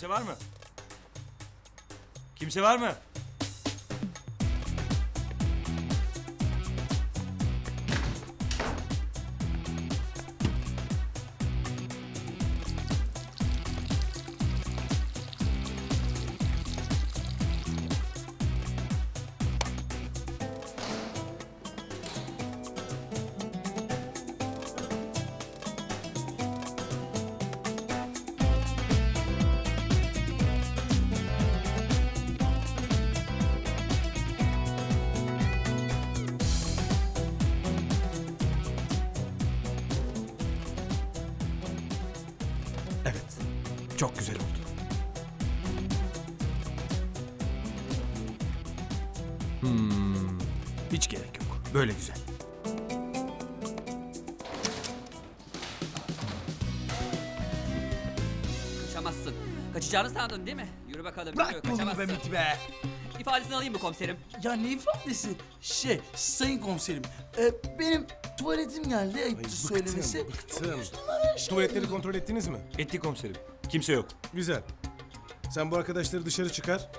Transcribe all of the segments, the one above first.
Kimse var mı? Kimse var mı? Evet. Çok güzel oldu. Hmm, hiç gerek yok. Böyle güzel. Kaçamazsın. Kaçacağını sandın değil mi? Yürü bakalım. Bırak yürü, kolumu be kaçamazsın. Miti be. İfadesini alayım mı komiserim? Ya ne ifadesi? Şey, sayın komiserim. e, benim tuvaletim geldi ayıptır söylemesi. bıktım. Şey- Tuvaletleri kontrol ettiniz mi? Etti komiserim. Kimse yok. Güzel. Sen bu arkadaşları dışarı çıkar.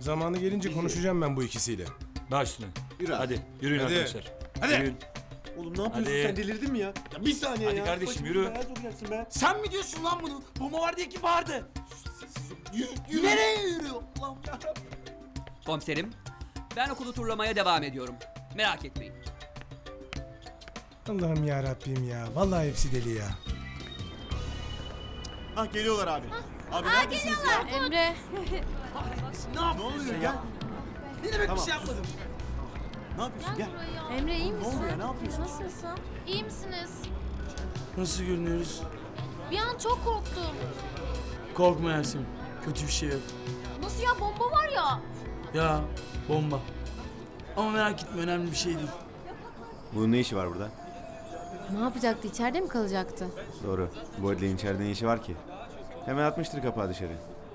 Zamanı gelince konuşacağım ben bu ikisiyle. Baş üstüne. Yürü abi. Hadi yürüyün Hadi. arkadaşlar. Hadi. Yürüyün. Oğlum ne yapıyorsun Hadi. sen delirdin mi ya? Ya bir saniye Hadi ya. kardeşim, yürü. be. Sen mi diyorsun lan bunu? Bomba var diye ki bağırdı. Yürü, Nereye yürüyor? Ulan yarabbim. Komiserim, ben okulu turlamaya devam ediyorum. Merak etmeyin. Allah'ım ya Rabbim ya. Vallahi hepsi deli ya. Ha geliyorlar abi. Abi neredesiniz ya? Emre. Ne oluyor gel. Ne demek Tamam. bir şey yapmadım? Ne yapıyorsun gel. Emre iyi misin? oluyor, ne yapıyorsun? Nasılsın? İyi misiniz? Nasıl görünüyoruz? Bir an çok korktum. Korkma Yasemin. Kötü bir şey yok. Nasıl ya bomba var ya. Ya bomba. Ama merak etme önemli bir şey değil. Bunun ne işi var burada? Ne yapacaktı? İçeride mi kalacaktı? Doğru. Bu Edley'in içeride ne işi var ki? Hemen atmıştır kapağı dışarı.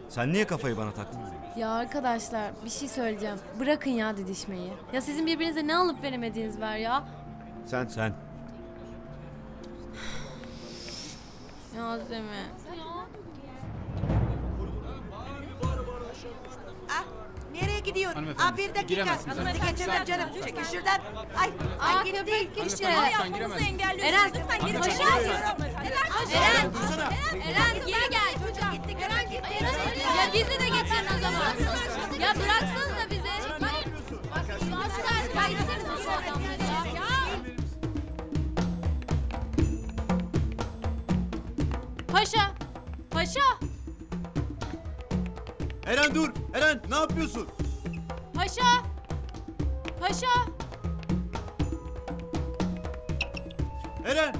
Sen niye kafayı bana taktın? Ya arkadaşlar bir şey söyleyeceğim. Bırakın ya didişmeyi. Ya sizin birbirinize ne alıp veremediğiniz var ya. Sen Sen. Yasemin. Ah, nereye gidiyorsun? Aa, bir dakika. Sizi geçemem canım. Çekil şuradan. Ay, Aa ay gitti. köpek işte. Ayağımızı engelliyorsunuz. Eren. Lütfen geri Paşa. çekiliyorum. Eren. Eren geri gel. Çocuk gitti. Eren gitti. Ya bizi de getirin o zaman. Ya bıraksanıza bizi. Ya gitsenize şu adamları ya. Paşa. Paşa. Eren dur. Eren ne yapıyorsun? Paşa. Paşa. Eren.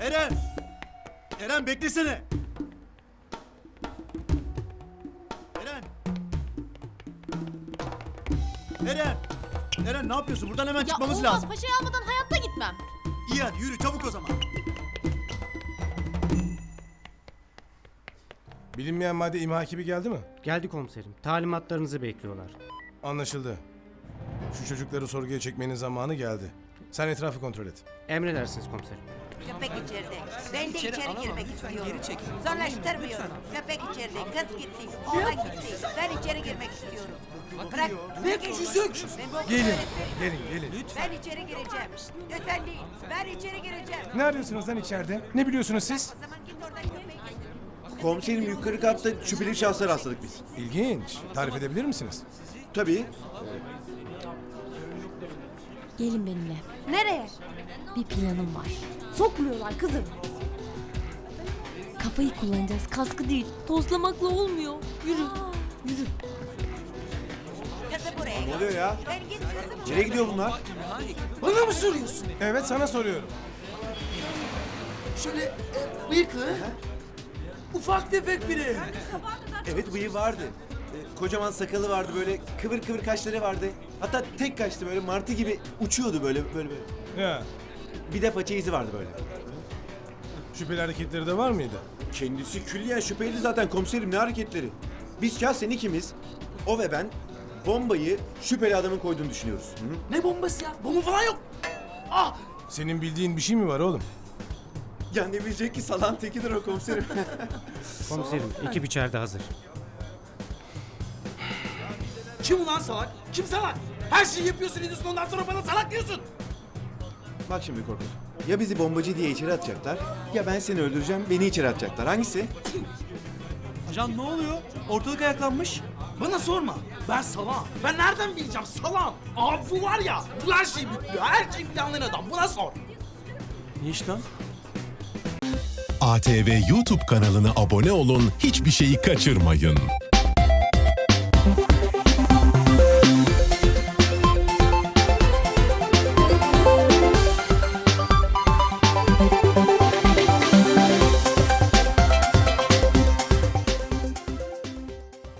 Eren. Eren beklesene. Eren. Eren. Eren ne yapıyorsun? Buradan hemen Ya çıkmamız olmaz. lazım. Paşa'yı almadan hayatta gitmem. İyi hadi yürü çabuk o zaman. Bilinmeyen madde imha ekibi geldi mi? Geldi komiserim. Talimatlarınızı bekliyorlar. Anlaşıldı. Şu çocukları sorguya çekmenin zamanı geldi. Sen etrafı kontrol et. Emredersiniz komiserim. Köpek içeride. Ben de içeri girmek istiyorum. Zorlaştırmıyorum. Köpek içeride. Kız gitti. Oğlan gitti. Ben içeri girmek istiyorum. Bırak. Ne küçücük. Gelin, gelin, gelin. Ben içeri gireceğim. Lütfen değil. Ben içeri gireceğim. Ne arıyorsunuz lan içeride? Ne biliyorsunuz siz? O zaman git oradan köpeği getir. Komiserim yukarı katta şüpheli şahslar rastladık biz. İlginç. Tarif edebilir misiniz? Tabii. Gelin benimle. Nereye? Bir planım var. Sokmuyorlar kızım. Kafayı kullanacağız. Kaskı değil. Tozlamakla olmuyor. Yürü. Yürü. Ne oluyor ya? Nereye gidiyor bunlar? Bana mı soruyorsun? Evet sana soruyorum. Şöyle e, bıyıklı. Ufak tefek biri. Evet bıyığı vardı. Ee, kocaman sakalı vardı böyle kıvır kıvır kaşları vardı. Hatta tek kaşlı böyle martı gibi uçuyordu böyle böyle böyle. Ya, Bir de faça izi vardı böyle. şüpheli hareketleri de var mıydı? Kendisi külliyen şüpheli zaten komiserim ne hareketleri. Biz şahsen ikimiz o ve ben bombayı şüpheli adamın koyduğunu düşünüyoruz. Hı? Ne bombası ya? Bomba falan yok. Ah! Senin bildiğin bir şey mi var oğlum? Can demeyecek ki salan tekidir o komiserim. Komiserim ekip içeride hazır. Kim ulan salak? Kim salak? Her şeyi yapıyorsun ediyorsun ondan sonra bana salak diyorsun. Bak şimdi Korkut. Ya bizi bombacı diye içeri atacaklar ya ben seni öldüreceğim beni içeri atacaklar. Hangisi? Ajan ne oluyor? Ortalık ayaklanmış. Bana sorma. Ben salam. Ben nereden bileceğim salam? Abi bu var ya. Bu her şeyi biliyor. Her şeyi planlayan adam. Buna sor. Ne iş lan? ATV YouTube kanalına abone olun, hiçbir şeyi kaçırmayın.